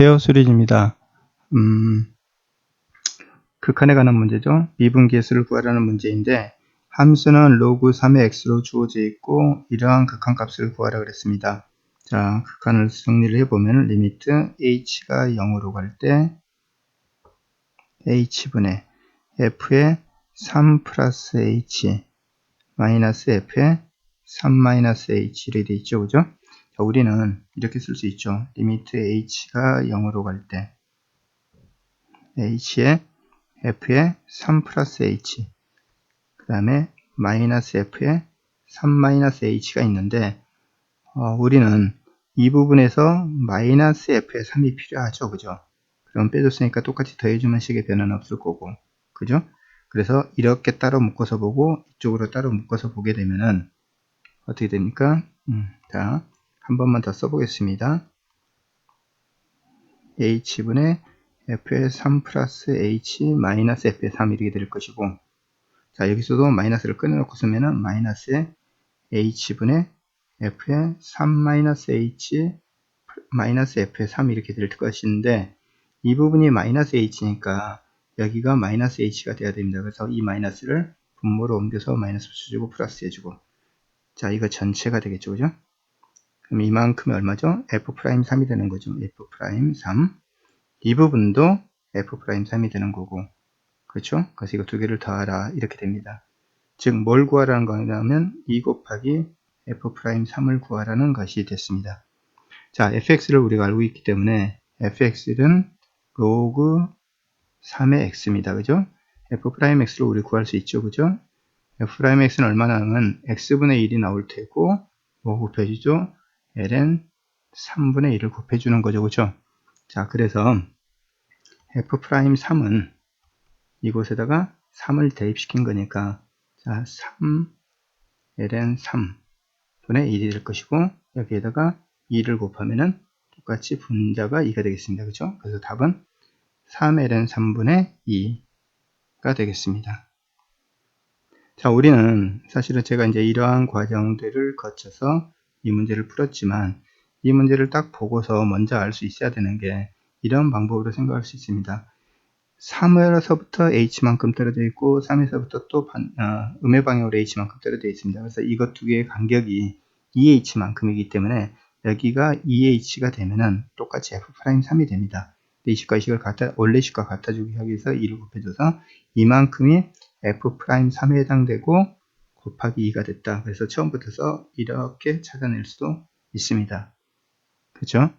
안녕하세요. 수리입니다. 음, 극한에 관한 문제죠. 미분기의 수를 구하라는 문제인데 함수는 로그 3의 x로 주어져 있고 이러한 극한 값을 구하라 그랬습니다. 자, 극한을 정리를 해보면 리미트 h가 0으로 갈 때 h분의 f의 3 플러스 h 마이너스 f의 3 마이너스 h를 돼 있죠. 그죠? 자, 우리는 이렇게 쓸 수 있죠. 리미트 h가 0으로 갈 때 h의 f의 3 플러스 h 그 다음에 마이너스 f의 3 마이너스 h가 있는데 어, 우리는 이 부분에서 마이너스 f의 3이 필요하죠. 그죠? 그럼 빼줬으니까 똑같이 더해주면 식의 변화는 없을 거고 그죠? 그래서 이렇게 따로 묶어서 보고 이쪽으로 따로 묶어서 보게 되면은 어떻게 됩니까? 음, 자, 한 번만 더 써보겠습니다. h분의 f의 3 플러스 h 마이너스 f의 3 이렇게 될 것이고 자 여기서도 마이너스를 꺼내놓고 쓰면은 마이너스 h분의 f의 3 마이너스 h 마이너스 f의 3 이렇게 될 것인데 이 부분이 마이너스 h니까 여기가 마이너스 h가 돼야 됩니다. 그래서 이 마이너스를 분모로 옮겨서 마이너스 붙여주고 플러스 해주고 자 이거 전체가 되겠죠 그죠? 그럼 이만큼이 얼마죠? f'3이 되는 거죠. f'3. 이 부분도 f'3이 되는 거고. 그렇죠? 그래서 이거 두 개를 더하라. 이렇게 됩니다. 즉, 뭘 구하라는 거냐면 2 곱하기 f'3을 구하라는 것이 됐습니다. 자, fx를 우리가 알고 있기 때문에 fx는 로그 3의 x입니다. 그죠? f'x를 우리 구할 수 있죠. 그죠? f'x는 얼마나 하면 x분의 1이 나올 테고 뭐 곱해주죠? Ln 3분의 1을 곱해주는 거죠. 그죠? 자, 그래서 f'3은 이곳에다가 3을 대입시킨 거니까 자, 3 ln 3분의 1이 될 것이고 여기에다가 2를 곱하면은 똑같이 분자가 2가 되겠습니다. 그죠? 그래서 답은 3ln 3분의 2가 되겠습니다. 자, 우리는 사실은 제가 이제 이러한 과정들을 거쳐서 이 문제를 풀었지만 이 문제를 딱 보고서 먼저 알 수 있어야 되는 게 이런 방법으로 생각할 수 있습니다. 3에서부터 h만큼 떨어져 있고 3에서부터 또 반, 어, 음의 방향으로 h만큼 떨어져 있습니다. 그래서 이것 두 개의 간격이 2h만큼이기 때문에 여기가 2h가 되면은 똑같이 f'3이 됩니다. 이 식과 이 식을 갖다 원래 식과 같아주기 하기 위해서 2를 곱해줘서 이만큼이 f'3에 해당되고 곱하기 2가 됐다. 그래서 처음부터서 이렇게 찾아낼 수도 있습니다. 그죠?